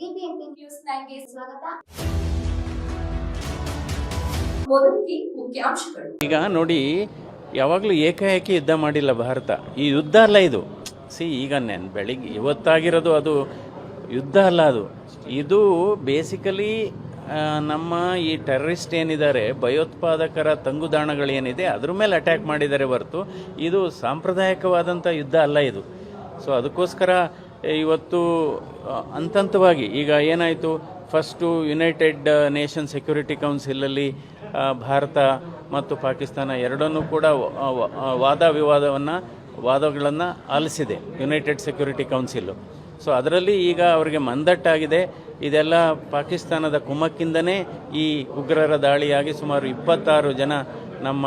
BBMP news ನೈನ್ಗೆ ಸ್ವಾಗತ. ಮುಖ್ಯಾಂಶಗಳು. ಈಗ ನೋಡಿ, ಯಾವಾಗಲೂ ಏಕಾಏಕಿ ಯುದ್ಧ ಮಾಡಿಲ್ಲ ಭಾರತ. ಈ ಯುದ್ಧ ಅಲ್ಲ ಇದು. ಸಿ, ಈಗ ನೆನ್, ಬೆಳಿಗ್ಗೆ ಇವತ್ತಾಗಿರೋದು ಅದು ಯುದ್ಧ ಅಲ್ಲ ಅದು. ಇದು ಬೇಸಿಕಲಿ ನಮ್ಮ ಈ ಟೆರರಿಸ್ಟ್ ಏನಿದ್ದಾರೆ, ಭಯೋತ್ಪಾದಕರ ತಂಗುದಾಣಗಳೇನಿದೆ, ಅದ್ರ ಮೇಲೆ ಅಟ್ಯಾಕ್ ಮಾಡಿದ್ದಾರೆ ಹೊರತು. ಇದು ಸಾಂಪ್ರದಾಯಿಕವಾದಂಥ ಯುದ್ಧ ಅಲ್ಲ ಇದು. ಸೊ ಅದಕ್ಕೋಸ್ಕರ ಇವತ್ತು ಅಂತಂತವಾಗಿ ಈಗ ಏನಾಯಿತು? ಫಸ್ಟು ಯುನೈಟೆಡ್ ನೇಷನ್ ಸೆಕ್ಯೂರಿಟಿ ಕೌನ್ಸಿಲಲ್ಲಿ ಭಾರತ ಮತ್ತು ಪಾಕಿಸ್ತಾನ ಎರಡನ್ನೂ ಕೂಡ ವಾದ ವಿವಾದವನ್ನು, ವಾದಗಳನ್ನು ಆಲಿಸಿದೆ ಯುನೈಟೆಡ್ ಸೆಕ್ಯೂರಿಟಿ ಕೌನ್ಸಿಲು ಸೊ ಅದರಲ್ಲಿ ಈಗ ಅವರಿಗೆ ಮಂದಟ್ಟಾಗಿದೆ. ಇದೆಲ್ಲ ಪಾಕಿಸ್ತಾನದ ಕುಮ್ಮಕ್ಕಿಂದನೇ ಈ ಉಗ್ರರ ದಾಳಿಯಾಗಿ ಸುಮಾರು ಇಪ್ಪತ್ತಾರು ಜನ ನಮ್ಮ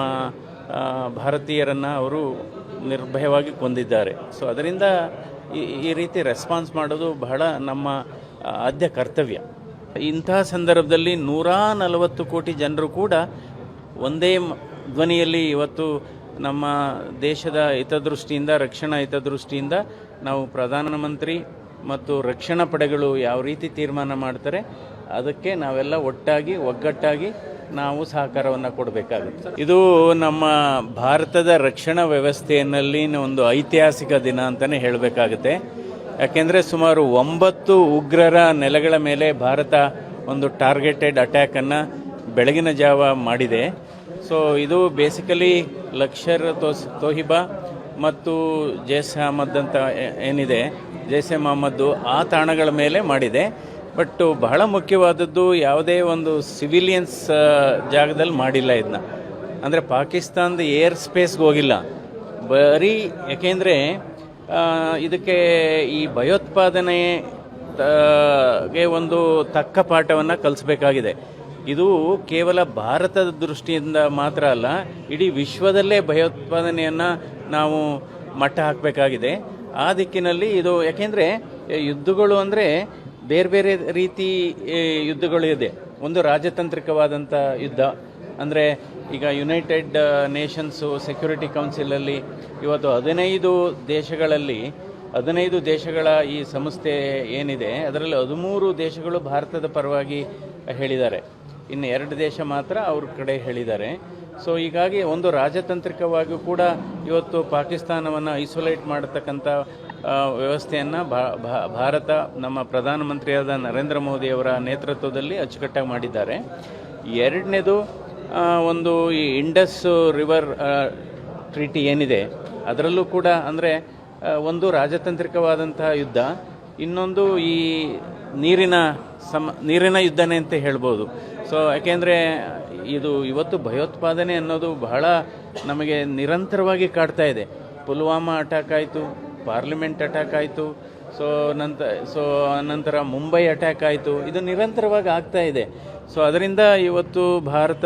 ಭಾರತೀಯರನ್ನು ಅವರು ನಿರ್ಭಯವಾಗಿ ಕೊಂದಿದ್ದಾರೆ. ಸೊ ಅದರಿಂದ ಈ- ರೀತಿ ರೆಸ್ಪಾನ್ಸ್ ಮಾಡೋದು ಬಹಳ ನಮ್ಮ ಆದ್ಯ ಕರ್ತವ್ಯ. ಇಂತಹ ಸಂದರ್ಭದಲ್ಲಿ ನೂರ ನಲವತ್ತು ಕೋಟಿ ಜನರು ಕೂಡ ಒಂದೇ ಧ್ವನಿಯಲ್ಲಿ ಇವತ್ತು ನಮ್ಮ ದೇಶದ ಹಿತದೃಷ್ಟಿಯಿಂದ, ರಕ್ಷಣಾ ಹಿತದೃಷ್ಟಿಯಿಂದ ನಾವು ಪ್ರಧಾನಮಂತ್ರಿ ಮತ್ತು ರಕ್ಷಣಾ ಪಡೆಗಳು ಯಾವ ರೀತಿ ತೀರ್ಮಾನ ಮಾಡ್ತಾರೆ, ಅದಕ್ಕೆ ನಾವೆಲ್ಲ ಒಟ್ಟಾಗಿ, ಒಗ್ಗಟ್ಟಾಗಿ ನಾವು ಸಹಕಾರವನ್ನು ಕೊಡಬೇಕಾಗುತ್ತೆ. ಇದು ನಮ್ಮ ಭಾರತದ ರಕ್ಷಣಾ ವ್ಯವಸ್ಥೆಯಲ್ಲಿ ಒಂದು ಐತಿಹಾಸಿಕ ದಿನ ಅಂತಲೇ ಹೇಳಬೇಕಾಗುತ್ತೆ. ಯಾಕೆಂದರೆ ಸುಮಾರು ಒಂಬತ್ತು ಉಗ್ರರ ನೆಲೆಗಳ ಮೇಲೆ ಭಾರತ ಒಂದು ಟಾರ್ಗೆಟೆಡ್ ಅಟ್ಯಾಕನ್ನು ಬೆಳಗಿನ ಜಾವ ಮಾಡಿದೆ. ಸೊ ಇದು ಬೇಸಿಕಲಿ ಲಕ್ಷರ್ ತೋಸ್ ತೋಹಿಬಾ ಮತ್ತು ಜೈಸ್ ಅಹಮದ್ ಅಂತ ಏನಿದೆ, ಜೈಸೆ ಮೊಹಮ್ಮದ್ದು ಆ ತಾಣಗಳ ಮೇಲೆ ಮಾಡಿದೆ. ಬಟ್ ಬಹಳ ಮುಖ್ಯವಾದದ್ದು ಯಾವುದೇ ಒಂದು ಸಿವಿಲಿಯನ್ಸ್ ಜಾಗದಲ್ಲಿ ಮಾಡಿಲ್ಲ ಇದನ್ನ ಅಂದರೆ ಪಾಕಿಸ್ತಾನದ ಏರ್ ಸ್ಪೇಸ್ಗೆ ಹೋಗಿಲ್ಲ. ಬರೀ ಯಾಕೆಂದರೆ ಇದಕ್ಕೆ ಈ ಭಯೋತ್ಪಾದನೆ ಗೆ ಒಂದು ತಕ್ಕ ಪಾಠವನ್ನು ಕಲಿಸ್ಬೇಕಾಗಿದೆ. ಇದು ಕೇವಲ ಭಾರತದ ದೃಷ್ಟಿಯಿಂದ ಮಾತ್ರ ಅಲ್ಲ, ಇಡೀ ವಿಶ್ವದಲ್ಲೇ ಭಯೋತ್ಪಾದನೆಯನ್ನು ನಾವು ಮಟ್ಟ ಹಾಕಬೇಕಾಗಿದೆ. ಆ ದಿಕ್ಕಿನಲ್ಲಿ ಇದು ಯಾಕೆಂದರೆ ಯುದ್ಧಗಳು ಅಂದರೆ ಬೇರೆ ಬೇರೆ ರೀತಿ ಯುದ್ಧಗಳು ಇದೆ. ಒಂದು ರಾಜತಾಂತ್ರಿಕವಾದಂಥ ಯುದ್ಧ. ಅಂದರೆ ಈಗ ಯುನೈಟೆಡ್ ನೇಷನ್ಸು ಸೆಕ್ಯೂರಿಟಿ ಕೌನ್ಸಿಲಲ್ಲಿ ಇವತ್ತು ಹದಿನೈದು ದೇಶಗಳಲ್ಲಿ, ಹದಿನೈದು ದೇಶಗಳ ಈ ಸಂಸ್ಥೆ ಏನಿದೆ, ಅದರಲ್ಲಿ ಹದಿಮೂರು ದೇಶಗಳು ಭಾರತದ ಪರವಾಗಿ ಹೇಳಿದ್ದಾರೆ. ಇನ್ನು ಎರಡು ದೇಶ ಮಾತ್ರ ಅವ್ರ ಕಡೆ ಹೇಳಿದ್ದಾರೆ. ಸೊ ಹೀಗಾಗಿ ಒಂದು ರಾಜತಾಂತ್ರಿಕವಾಗಿಯೂ ಕೂಡ ಇವತ್ತು ಪಾಕಿಸ್ತಾನವನ್ನು ಐಸೋಲೇಟ್ ಮಾಡತಕ್ಕಂಥ ವ್ಯವಸ್ಥೆಯನ್ನು ಭಾರತ ನಮ್ಮ ಪ್ರಧಾನಮಂತ್ರಿಯಾದ ನರೇಂದ್ರ ಮೋದಿಯವರ ನೇತೃತ್ವದಲ್ಲಿ ಅಚ್ಚುಕಟ್ಟಾಗಿ ಮಾಡಿದ್ದಾರೆ. ಎರಡನೇದು ಒಂದು ಈ ಇಂಡಸ್ ರಿವರ್ ಟ್ರೀಟಿ ಏನಿದೆ, ಅದರಲ್ಲೂ ಕೂಡ ಅಂದರೆ ಒಂದು ರಾಜತಾಂತ್ರಿಕವಾದಂತಹ ಯುದ್ಧ, ಇನ್ನೊಂದು ಈ ನೀರಿನ ಸಮ, ನೀರಿನ ಯುದ್ಧನೇ ಅಂತ ಹೇಳ್ಬೋದು. ಸೊ ಯಾಕೆಂದರೆ, ಇದು ಇವತ್ತು ಭಯೋತ್ಪಾದನೆ ಅನ್ನೋದು ಬಹಳ ನಮಗೆ ನಿರಂತರವಾಗಿ ಕಾಡ್ತಾ ಇದೆ. ಪುಲ್ವಾಮಾ ಅಟ್ಯಾಕ್ ಆಯಿತು ಪಾರ್ಲಿಮೆಂಟ್ ಅಟ್ಯಾಕ್ ಆಯಿತು. ಸೊ ನಂತರ ಸೊ ನಂತರ ಮುಂಬೈ ಅಟ್ಯಾಕ್ ಆಯಿತು. ಇದು ನಿರಂತರವಾಗಿ ಆಗ್ತಾ ಇದೆ. ಸೊ ಅದರಿಂದ ಇವತ್ತು ಭಾರತ